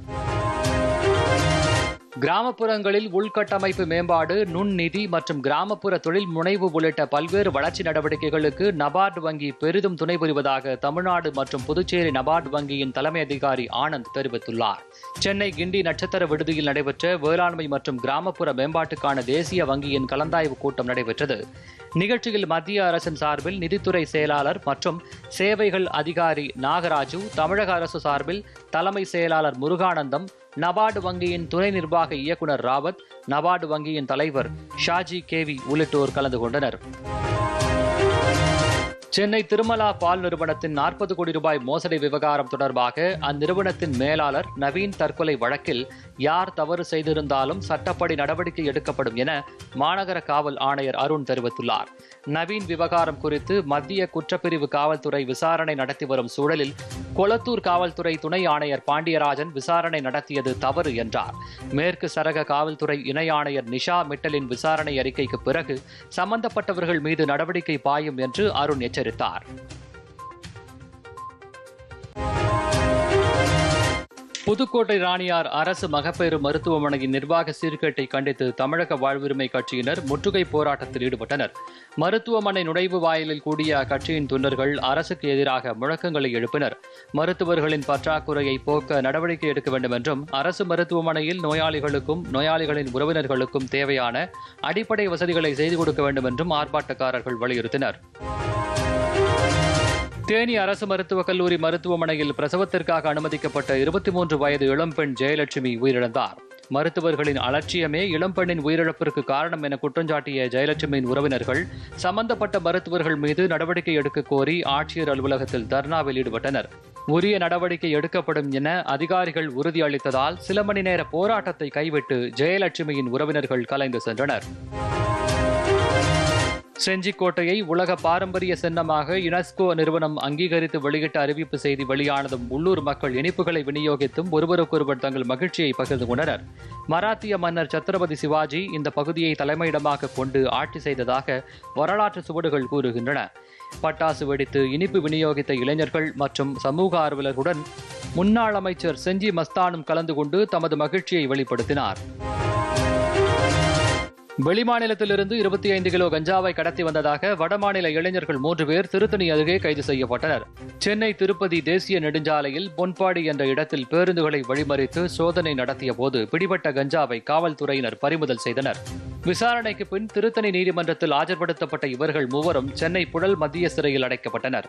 Speaker 2: கிராமப்புறங்களில் உள்கட்டமைப்பு மேம்பாடு நுண்நிதி மற்றும் கிராமப்புற தொழில் முனைவு உள்ளிட்ட பல்வேறு வளர்ச்சி நடவடிக்கைகளுக்கு நபார்டு வங்கி பெரிதும் துணை புரிவதாக தமிழ்நாடு மற்றும் புதுச்சேரி நபார்டு வங்கியின் தலைமை அதிகாரி ஆனந்த் தெரிவித்துள்ளார் சென்னை கிண்டி நட்சத்திர விடுதியில் நடைபெற்ற வேளாண்மை மற்றும் கிராமப்புற மேம்பாட்டுக்கான தேசிய வங்கியின் கலந்தாய்வு கூட்டம் நடைபெற்றது நிகழ்ச்சியில் மத்திய அரசின் சார்பில் நிதித்துறை செயலாளர் மற்றும் சேவைகள் அதிகாரி நாகராஜு தமிழக அரசு சார்பில் தலைமை செயலாளர் முருகானந்தம் நபார்டு வங்கியின் துணை நிர்வாக இயக்குனர் ராவத் நபார்டு வங்கியின் தலைவர் ஷாஜி கேவி உள்ளிட்டோர் கலந்து கொண்டனர் சென்னை திருமலா பால் நிறுவனத்தின் நாற்பது கோடி ரூபாய் மோசடி விவகாரம் தொடர்பாக அந்நிறுவனத்தின் மேலாளர் நவீன் தற்கொலை வழக்கில் யார் தவறு செய்திருந்தாலும் சட்டப்படி நடவடிக்கை எடுக்கப்படும் என மாநகர காவல் ஆணையர் அருண் தெரிவித்துள்ளார் நவீன் விவகாரம் குறித்து மத்திய குற்றப்பிரிவு காவல்துறை விசாரணை நடத்தி வரும் சூழலில் கொளத்தூர் காவல்துறை துணை ஆணையர் பாண்டியராஜன் விசாரணை நடத்தியது தவறு என்றார் மேற்கு சரக காவல்துறை இணை ஆணையர் நிஷா மிட்டலின் விசாரணை அறிக்கைக்கு பிறகு சம்பந்தப்பட்டவர்கள் மீது நடவடிக்கை பாயும் என்று அருண் எச்சரித்தார் செலுத்தார் புதுக்கோட்டை ராணியார் அரசு மகப்பேறு மருத்துவமனையின் நிர்வாக சீர்கேட்டை கண்டித்து தமிழக வாழ்வுரிமை கட்சியினர் முற்றுகை போராட்டத்தில் ஈடுபட்டனர் மருத்துவமனை நுழைவு வாயிலில் கூடிய அக்கட்சியின் தொண்டர்கள் அரசுக்கு எதிராக முழக்கங்களை எழுப்பினர் மருத்துவர்களின் பற்றாக்குறையை போக்க நடவடிக்கை எடுக்க வேண்டும் என்றும் அரசு மருத்துவமனையில் நோயாளிகளுக்கும் நோயாளிகளின் உறவினர்களுக்கும் தேவையான அடிப்படை வசதிகளை செய்து கொடுக்க வேண்டும் என்றும் ஆர்ப்பாட்டக்காரர்கள் வலியுறுத்தினர் தேனி அரசு மருத்துவக் கல்லூரி மருத்துவமனையில் பிரசவத்திற்காக அனுமதிக்கப்பட்ட இருபத்தி மூன்று வயது இளம்பெண் ஜெயலட்சுமி உயிரிழந்தார் மருத்துவர்களின் அலட்சியமே இளம்பெண்ணின் உயிரிழப்பிற்கு காரணம் என குற்றஞ்சாட்டிய ஜெயலட்சுமியின் உறவினர்கள் சம்பந்தப்பட்ட மருத்துவர்கள் மீது நடவடிக்கை எடுக்க கோரி ஆட்சியர் அலுவலகத்தில் தர்ணாவில் ஈடுபட்டனர் உரிய நடவடிக்கை எடுக்கப்படும் என அதிகாரிகள் உறுதியளித்ததால் சில மணி நேர போராட்டத்தை கைவிட்டு ஜெயலட்சுமியின் உறவினர்கள் கலைந்து சென்றனர் செஞ்சிக்கோட்டையை உலக பாரம்பரிய சின்னமாக யுனெஸ்கோ நிறுவனம் அங்கீகரித்து வெளியிட்ட அறிவிப்பு செய்தி வெளியானதும் உள்ளூர் மக்கள் இனிப்புகளை விநியோகித்தும் ஒருவருக்கொருவர் தங்கள் மகிழ்ச்சியை பகிர்ந்து கொண்டனர் மராத்திய மன்னர் சத்ரபதி சிவாஜி இந்த பகுதியை தலைமையிடமாக கொண்டு ஆட்சி செய்ததாக வரலாற்று சுவடுகள் கூறுகின்றன பட்டாசு வெடித்து இனிப்பு விநியோகித்த இளைஞர்கள் மற்றும் சமூக ஆர்வலர்களுடன் முன்னாள் அமைச்சர் செஞ்சி மஸ்தானும் கலந்து கொண்டு தமது மகிழ்ச்சியை வெளிப்படுத்தினார் வெளிமாநிலத்திலிருந்து இருபத்தி ஐந்து கிலோ கஞ்சாவை கடத்தி வந்ததாக வடமாநில இளைஞர்கள் மூன்று பேர் திருத்தணி அருகே கைது செய்யப்பட்டனர் சென்னை திருப்பதி தேசிய நெடுஞ்சாலையில் பொன்பாடி என்ற இடத்தில் பேருந்துகளை வழிமறித்து சோதனை நடத்திய போது பிடிபட்ட கஞ்சாவை காவல்துறையினர் பறிமுதல் செய்தனர் விசாரணைக்கு பின் திருத்தணி நீதிமன்றத்தில் ஆஜர்படுத்தப்பட்ட இவர்கள் மூவரும் சென்னை புழல் மத்திய சிறையில் அடைக்கப்பட்டனர்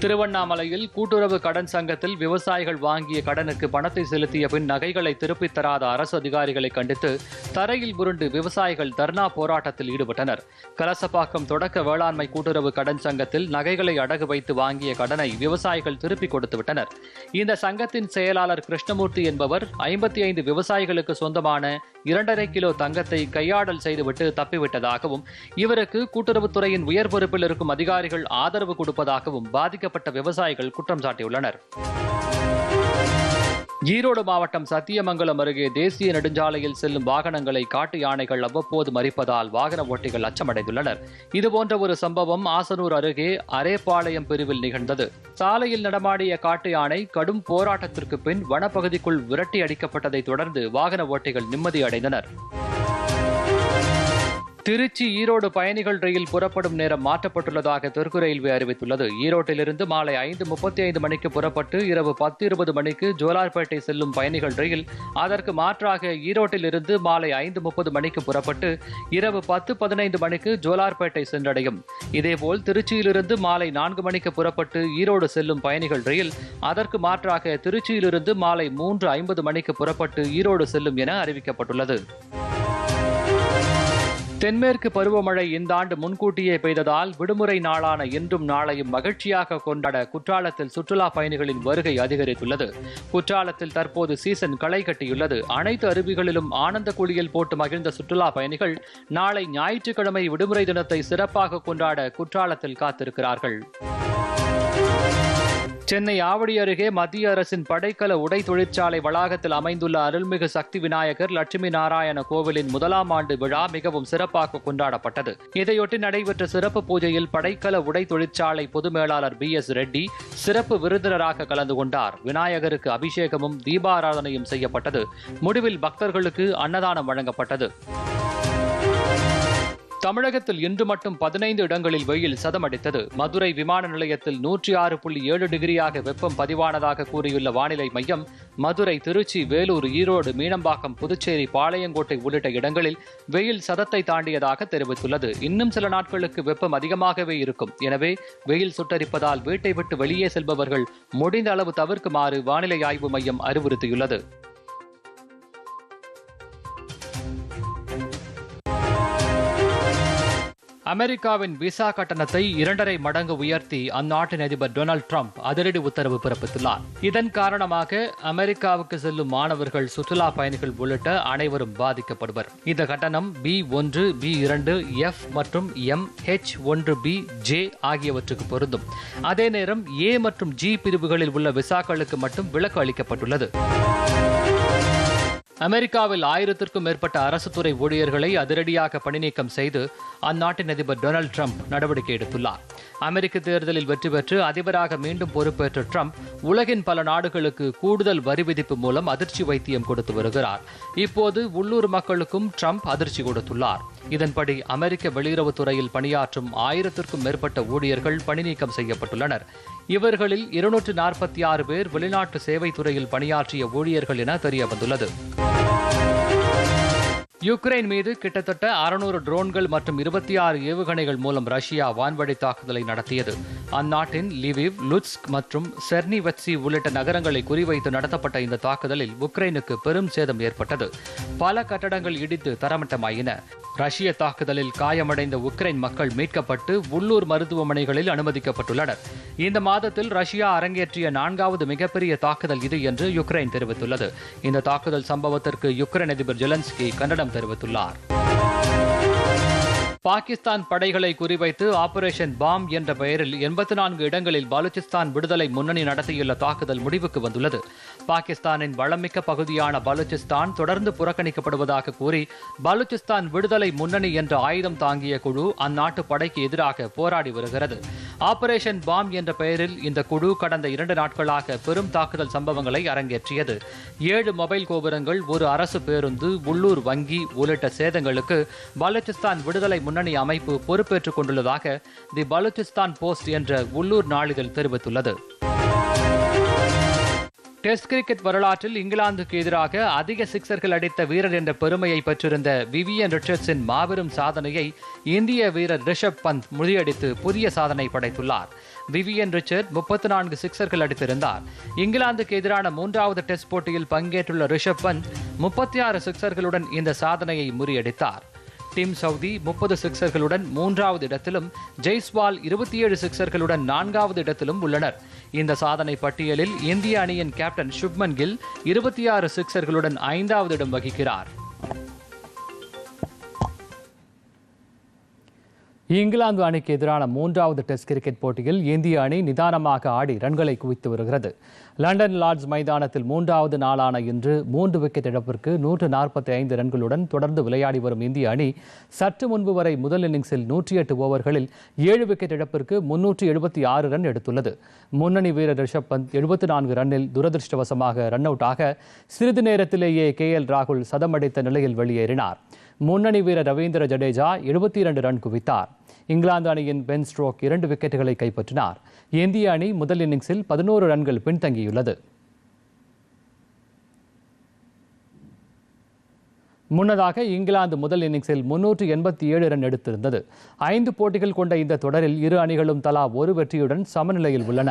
Speaker 2: திருவண்ணாமலையில் கூட்டுறவு கடன் சங்கத்தில் விவசாயிகள் வாங்கிய கடனுக்கு பணத்தை செலுத்திய பின் நகைகளை திருப்பித் தராத அரசு அதிகாரிகளை கண்டித்து தரையில் புரண்டு விவசாயிகள் தர்ணா போராட்டத்தில் ஈடுபட்டனர் கலசப்பாக்கம் தொடக்க வேளாண்மை கூட்டுறவு கடன் சங்கத்தில் நகைகளை அடகு வைத்து வாங்கிய கடனை விவசாயிகள் திருப்பிக் கொடுத்துவிட்டனர் இந்த சங்கத்தின் செயலாளர் கிருஷ்ணமூர்த்தி என்பவர் ஐம்பத்தி ஐந்து விவசாயிகளுக்கு சொந்தமான இரண்டரை கிலோ தங்கத்தை கையாடல் செய்துவிட்டு தப்பிவிட்டதாகவும் இவருக்கு கூட்டுறவுத்துறையின் உயர் பொறுப்பில் இருக்கும் அதிகாரிகள் ஆதரவு கொடுப்பதாகவும் பாதிக்க பாதிக்கப்பட்ட விவசாயிகள் குற்றம் சாட்டியுள்ளனர் ஈரோடு மாவட்டம் சத்தியமங்கலம் அருகே தேசிய நெடுஞ்சாலையில் செல்லும் வாகனங்களை காட்டு யானைகள் அவ்வப்போது மறிப்பதால் வாகன ஓட்டிகள் அச்சமடைந்துள்ளனர் இதுபோன்ற ஒரு சம்பவம் ஆசனூர் அருகே அரேபாளையம் பிரிவில் நிகழ்ந்தது சாலையில் நடமாடிய காட்டு யானை கடும் போராட்டத்திற்கு பின் வனப்பகுதிக்குள் விரட்டி அடிக்கப்பட்டதை தொடர்ந்து வாகன ஓட்டிகள் நிம்மதி திருச்சி ஈரோடு பயணிகள் ரயில் புறப்படும் நேரம் மாற்றப்பட்டுள்ளதாக தெற்கு ரயில்வே அறிவித்துள்ளது ஈரோட்டிலிருந்து மாலை ஐந்து முப்பத்தி ஐந்து மணிக்கு புறப்பட்டு இரவு பத்து இருபது மணிக்கு ஜோலார்பேட்டை செல்லும் பயணிகள் ரயில் அதற்கு மாற்றாக ஈரோட்டிலிருந்து மாலை ஐந்து முப்பது மணிக்கு புறப்பட்டு இரவு பத்து பதினைந்து மணிக்கு ஜோலார்பேட்டை சென்றடையும் இதேபோல் திருச்சியிலிருந்து மாலை நான்கு மணிக்கு புறப்பட்டு ஈரோடு செல்லும் பயணிகள் ரயில் அதற்கு மாற்றாக திருச்சியிலிருந்து மாலை மூன்று ஐம்பது மணிக்கு புறப்பட்டு ஈரோடு செல்லும் என அறிவிக்கப்பட்டுள்ளது தென்மேற்கு பருவமழை இந்த ஆண்டு முன்கூட்டியே பெய்ததால் விடுமுறை நாளான இன்றும் நாளையும் மகிழ்ச்சியாக கொண்டாட குற்றாலத்தில் சுற்றுலா பயணிகளின் வருகை அதிகரித்துள்ளது குற்றாலத்தில் தற்போது சீசன் களை கட்டியுள்ளது அனைத்து அருவிகளிலும் ஆனந்த குளியல் போட்டு மகிழ்ந்த சுற்றுலா பயணிகள் நாளை ஞாயிற்றுக்கிழமை விடுமுறை தினத்தை சிறப்பாக கொண்டாட குற்றாலத்தில் காத்திருக்கிறார்கள் சென்னை ஆவடி அருகே மத்திய அரசின் படைக்கல உடை தொழிற்சாலை வளாகத்தில் அமைந்துள்ள அருள்மிகு சக்தி விநாயகர் லட்சுமி நாராயண கோவிலின் முதலாம் ஆண்டு விழா மிகவும் சிறப்பாக கொண்டாடப்பட்டது இதையொட்டி நடைபெற்ற சிறப்பு பூஜையில் படைக்கல உடை தொழிற்சாலை பொது மேலாளர் பி எஸ் ரெட்டி சிறப்பு விருந்தினராக கலந்து கொண்டார் விநாயகருக்கு அபிஷேகமும் தீபாராதனையும் செய்யப்பட்டது முடிவில் பக்தர்களுக்கு அன்னதானம் வழங்கப்பட்டது தமிழகத்தில் இன்று மட்டும் பதினைந்து இடங்களில் வெயில் சதமடித்தது மதுரை விமான நிலையத்தில் நூற்றி ஆறு புள்ளி ஏழு டிகிரியாக வெப்பம் பதிவானதாக கூறியுள்ள வானிலை மையம் மதுரை திருச்சி வேலூர் ஈரோடு மீனம்பாக்கம் புதுச்சேரி பாளையங்கோட்டை உள்ளிட்ட இடங்களில் வெயில் சதத்தை தாண்டியதாக தெரிவித்துள்ளது இன்னும் சில நாட்களுக்கு வெப்பம் அதிகமாகவே இருக்கும் எனவே வெயில் சுட்டரிப்பதால் வீட்டை விட்டு வெளியே செல்பவர்கள் முடிந்த அளவு தவிர்க்குமாறு வானிலை ஆய்வு மையம் அறிவுறுத்தியுள்ளது அமெரிக்காவின் விசா கட்டணத்தை இரண்டரை மடங்கு உயர்த்தி அந்நாட்டின் அதிபர் டொனால்டு ட்ரம்ப் அதிரடி உத்தரவு பிறப்பித்துள்ளார் இதன் காரணமாக அமெரிக்காவுக்கு செல்லும் மாணவர்கள் சுற்றுலா பயணிகள் உள்ளிட்ட அனைவரும் பாதிக்கப்படுவர் இந்த கட்டணம் பி ஒன்று பி இரண்டு எஃப் மற்றும் எம் ஹெச் ஒன்று பி ஜே ஆகியவற்றுக்கு பொருந்தும் அதே நேரம் ஏ மற்றும் ஜி பிரிவுகளில் உள்ள விசாக்களுக்கு மட்டும் விலக்கு அளிக்கப்பட்டுள்ளது அமெரிக்காவில் ஆயிரத்திற்கும் மேற்பட்ட அரசு துறை ஊழியர்களை அதிரடியாக பணிநீக்கம் செய்து அந்நாட்டின் அதிபர் டொனால்டு ட்ரம்ப் நடவடிக்கை எடுத்துள்ளார் அமெரிக்க தேர்தலில் வெற்றி பெற்று அதிபராக மீண்டும் பொறுப்பேற்ற ட்ரம்ப் உலகின் பல நாடுகளுக்கு கூடுதல் வரி விதிப்பு மூலம் அதிர்ச்சி வைத்தியம் கொடுத்து வருகிறார் இப்போது உள்ளூர் மக்களுக்கும் ட்ரம்ப் அதிர்ச்சி கொடுத்துள்ளார் இதன்படி அமெரிக்க வெளியுறவுத்துறையில் பணியாற்றும் ஆயிரத்திற்கும் மேற்பட்ட ஊழியர்கள் பணிநீக்கம் செய்யப்பட்டுள்ளனர் இவர்களில் இருநூற்று நாற்பத்தி ஆறு பேர் வெளிநாட்டு சேவைத்துறையில் பணியாற்றிய ஊழியர்கள் என தெரியவந்துள்ளது யுக்ரைன் மீது கிட்டத்தட்ட அறுநூறு ட்ரோன்கள் மற்றும் இருபத்தி ஆறு ஏவுகணைகள் மூலம் ரஷ்யா வான்வழி தாக்குதலை நடத்தியது அந்நாட்டின் லிவிவ் லுட்ஸ்க் மற்றும் செர்னிவெட்சி உள்ளிட்ட நகரங்களை குறிவைத்து நடத்தப்பட்ட இந்த தாக்குதலில் உக்ரைனுக்கு பெரும் சேதம் ஏற்பட்டது பல கட்டடங்கள் இடித்து தரமட்டமாயின ரஷ்ய தாக்குதலில் காயமடைந்த உக்ரைன் மக்கள் மீட்கப்பட்டு உள்ளூர் மருத்துவமனைகளில் அனுமதிக்கப்பட்டுள்ளனர் இந்த மாதத்தில் ரஷ்யா அரங்கேற்றிய நான்காவது மிகப்பெரிய தாக்குதல் இது என்று யுக்ரைன் தெரிவித்துள்ளது இந்த தாக்குதல் சம்பவத்திற்கு யுக்ரைன் அதிபர் ஜெலன்ஸ்கி கண்டனம் தெரிவித்துள்ளார் பாகிஸ்தான் படைகளை குறிவைத்து ஆபரேஷன் பாம் என்ற பெயரில் எண்பத்தி நான்கு இடங்களில் பலுச்சிஸ்தான் விடுதலை முன்னணி நடத்தியுள்ள தாக்குதல் முடிவுக்கு வந்துள்ளது பாகிஸ்தானின் வளமிக்க பகுதியான பலுச்சிஸ்தான் தொடர்ந்து புறக்கணிக்கப்படுவதாக கூறி பலுச்சிஸ்தான் விடுதலை முன்னணி என்ற ஆயுதம் தாங்கிய குழு அந்நாட்டு படைக்கு எதிராக போராடி வருகிறது ஆபரேஷன் பாம் என்ற பெயரில் இந்த குழு கடந்த இரண்டு நாட்களாக பெரும் தாக்குதல் சம்பவங்களை அரங்கேற்றியது ஏழு மொபைல் கோபுரங்கள் ஒரு அரசு பேருந்து உள்ளூர் வங்கி உள்ளிட்ட சேதங்களுக்கு பலுச்சிஸ்தான் விடுதலை முன்னணி அமைப்பு பொறுப்பேற்றுக் கொண்டுள்ளதாக தி பலுச்சிஸ்தான் போஸ்ட் என்ற உள்ளூர் நாளிதழ் தெரிவித்துள்ளது டெஸ்ட் கிரிக்கெட் வரலாற்றில் இங்கிலாந்துக்கு எதிராக அதிக சிக்சர்கள் அடித்த வீரர் என்ற பெருமையை பெற்றிருந்த விவியன் ரிச்சர்ட்ஸின் மாபெரும் சாதனையை இந்திய வீரர் ரிஷப் பந்த் முறியடித்து புதிய சாதனை படைத்துள்ளார் விவியன் ரிச்சர்ட் முப்பத்தி நான்கு சிக்சர்கள் அடித்திருந்தார் இங்கிலாந்துக்கு எதிரான மூன்றாவது டெஸ்ட் போட்டியில் பங்கேற்றுள்ள ரிஷப் பந்த் முப்பத்தி ஆறு சிக்சர்களுடன் இந்த சாதனையை முறியடித்தார் டிம் சவுதி முப்பது சிக்சர்களுடன் மூன்றாவது இடத்திலும் ஜெய்ஸ்வால் இருபத்தி ஏழு சிக்சர்களுடன் நான்காவது இடத்திலும் உள்ளனர் இந்த சாதனை பட்டியலில் இந்திய அணியின் கேப்டன் சுப்மன் கில் இருபத்தி ஆறு சிக்சர்களுடன் ஐந்தாவது இடம் வகிக்கிறார் இங்கிலாந்து அணிக்கு எதிரான மூன்றாவது டெஸ்ட் கிரிக்கெட் போட்டியில் இந்திய அணி நிதானமாக ஆடி ரன்களை குவித்து வருகிறது லண்டன் லார்ட்ஸ் மைதானத்தில் மூன்றாவது நாளான இன்று மூன்று விக்கெட் இழப்பிற்கு நூற்று நாற்பத்தி ஐந்து ரன்களுடன் தொடர்ந்து விளையாடி வரும் இந்திய அணி சற்று முன்பு வரை முதல் இன்னிங்ஸில் நூற்றி எட்டு ஓவர்களில் ஏழு விக்கெட் இழப்பிற்கு முன்னூற்றி எழுபத்தி ஆறு ரன் எடுத்துள்ளது முன்னணி வீரர் ரிஷப் பந்த் எழுபத்தி நான்கு ரன்னில் துரதிருஷ்டவசமாக ரன் அவுட் ஆக சிறிது நேரத்திலேயே கே எல் ராகுல் சதமடித்த நிலையில் வெளியேறினார் முன்னணி வீரர் ரவீந்திர ஜடேஜா எழுபத்தி இரண்டு ரன் குவித்தார் இங்கிலாந்து அணியின் பென் ஸ்ட்ரோக் இரண்டு விக்கெட்டுகளை கைப்பற்றினார் இந்திய அணி முதல் இன்னிங்ஸில் பதினோரு ரன்கள் பின்தங்கியுள்ளது முன்னதாக இங்கிலாந்து முதல் இன்னிங்ஸில் முன்னூற்று எண்பத்தி ஏழு ரன் எடுத்திருந்தது ஐந்து போட்டிகள் கொண்ட இந்த தொடரில் இரு அணிகளும் தலா ஒரு வெற்றியுடன் சமநிலையில் உள்ளன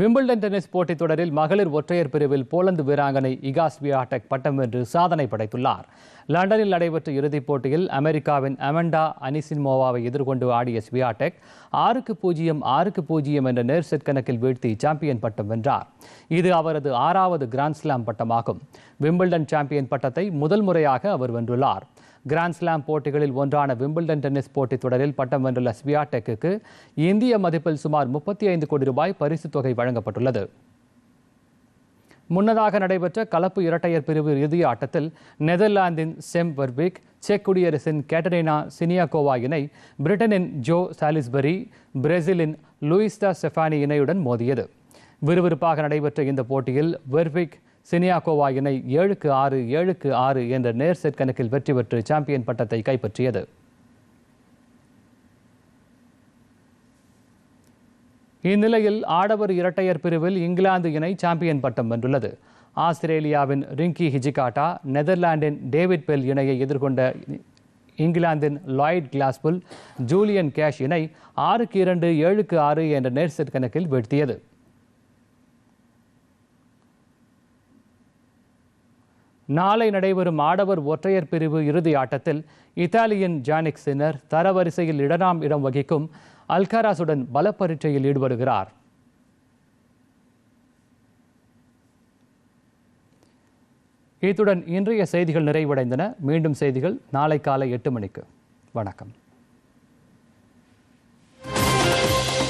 Speaker 2: விம்பிள்டன் டென்னிஸ் போட்டித் தொடரில் மகளிர் ஒற்றையர் பிரிவில் போலந்து வீராங்கனை இகாஸ் வியாடெக் பட்டம் வென்று சாதனை படைத்துள்ளார் லண்டனில் நடைபெற்ற இறுதிப் போட்டியில் அமெரிக்காவின் அமெண்டா அனிசின்மோவாவை எதிர்கொண்டு ஆடிய ஸ்வியாடெக் ஆறுக்கு பூஜ்ஜியம் ஆறுக்கு பூஜ்ஜியம் என்ற நேர் செட் கணக்கில் வீழ்த்தி சாம்பியன் பட்டம் வென்றார் இது அவரது ஆறாவது கிராண்ட்ஸ்லாம் பட்டமாகும் விம்பிள்டன் சாம்பியன் பட்டத்தை முதல் முறையாக அவர் வென்றுள்ளார் கிராண்ட்ஸ்லாம் போட்டிகளில் ஒன்றான விம்பிள்டன் டென்னிஸ் போட்டித் தொடரில் பட்டம் வென்றுள்ள ஸ்வியாடெக்கு இந்திய மதிப்பில் சுமார் முப்பத்தி ஐந்து கோடி ரூபாய் பரிசுத் தொகை வழங்கப்பட்டுள்ளது முன்னதாக நடைபெற்ற கலப்பு இரட்டையர் பிரிவு இறுதி ஆட்டத்தில் நெதர்லாந்தின் செம் வர்விக் செக் குடியரசின் கேட்டரினா சினியாகோவா இணை பிரிட்டனின் ஜோ சாலிஸ்பரி பிரேசிலின் லூயிஸ்டா செஃபானி இணையுடன் மோதியது விறுவிறுப்பாக நடைபெற்ற இந்த போட்டியில் வெர்விக் சினியாகோவா இணை ஏழுக்கு ஆறு ஏழுக்கு ஆறு என்ற நேர் செட் கணக்கில் வெற்றி பெற்று சாம்பியன் பட்டத்தை கைப்பற்றியது இந்நிலையில் ஆடவர் இரட்டையர் பிரிவில் இங்கிலாந்து இணை சாம்பியன் பட்டம் வென்றுள்ளது ஆஸ்திரேலியாவின் ரிங்கி ஹிஜிகாட்டா நெதர்லாண்டின் டேவிட் பெல் இணையை எதிர்கொண்ட இங்கிலாந்தின் லாய்ட் கிளாஸ்புல் ஜூலியன் கேஷ் இணை ஆறுக்கு இரண்டு ஏழுக்கு ஆறு என்ற நேர் செட் கணக்கில் வீழ்த்தியது நாளை நடைபெறும் ஆடவர் ஒற்றையர் பிரிவு இறுதி ஆட்டத்தில் இத்தாலியின் ஜானிக் சின்னர் தரவரிசையில் இடனாம் இடம் வகிக்கும் அல்காராசுடன் பல பரீட்சையில் ஈடுபடுகிறார் இத்துடன் இன்றைய செய்திகள் நிறைவடைந்தன மீண்டும் செய்திகள் நாளை காலை எட்டு மணிக்கு வணக்கம்